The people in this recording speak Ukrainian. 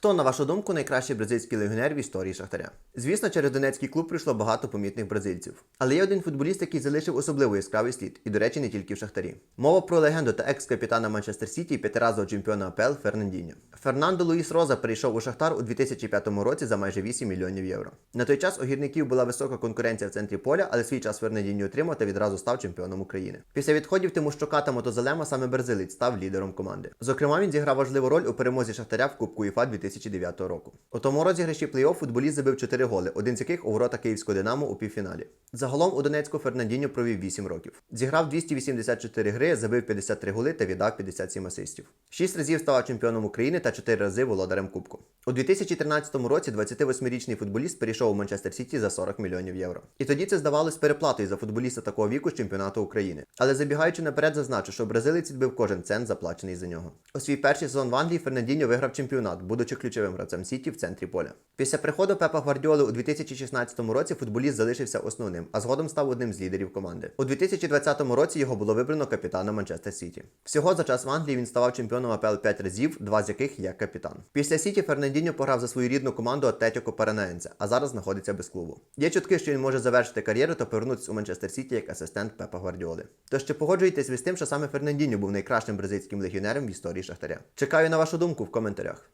Хто, на вашу думку, найкращий бразильський легіонер в історії Шахтаря? Звісно, через Донецький клуб прийшло багато помітних бразильців. Але є один футболіст, який залишив особливо яскравий слід, і, до речі, не тільки в Шахтарі. Мова про легенду та екс-капітана Манчестер Сіті п'ятиразового чемпіона АПЛ Фернандіньо. Фернандо Луїс Роза перейшов у Шахтар у 2005 році за майже 8 мільйонів євро. На той час у гірників була висока конкуренція в центрі поля, але свій час Фернандіньо отримав та відразу став чемпіоном України. Після відходів Тимощука та Мотозалема саме бразилець став лідером команди. Зокрема, він зіграв важливу роль у перемозі Шахтаря в Кубку УЄФА 2009 року. У тому розіграші плей-офф футболіст забив 4 голи, один з яких у ворота Київського Динамо у півфіналі. Загалом у Донецьку Фернандіньо провів 8 років. Зіграв 284 гри, забив 53 голи та віддав 57 асистів. Шість разів ставав чемпіоном України та 4 рази володарем Кубку. У 2013 році 28-річний футболіст перейшов у Манчестер Сіті за 40 мільйонів євро. І тоді це здавалось переплатою за футболіста такого віку з чемпіонату України. Але забігаючи наперед, зазначу, що бразилець відбив кожен цент, заплачений за нього. У свій перший сезон в Англії Фернандіньо виграв чемпіонат, будучи ключовим гравцем Сіті в центрі поля. Після приходу Пепа Гвардіоли у 2016 році футболіст залишився основним, а згодом став одним з лідерів команди. У 2020 році його було вибрано капітаном Манчестер Сіті. Всього за час в Англії він ставав чемпіоном АПЛ 5 разів, два з яких як капітан. Після Сіті Фернандіньо пограв за свою рідну команду Атлетіко Паранаенце, а зараз знаходиться без клубу. Є чутки, що він може завершити кар'єру та повернутися у Манчестер Сіті як асистент Пепа Гвардіоли. Тож чи погоджуєтесь ви з тим, що саме Фернандіньо був найкращим бразильським легіонером в історії Шахтаря? Чекаю на вашу думку в коментарях.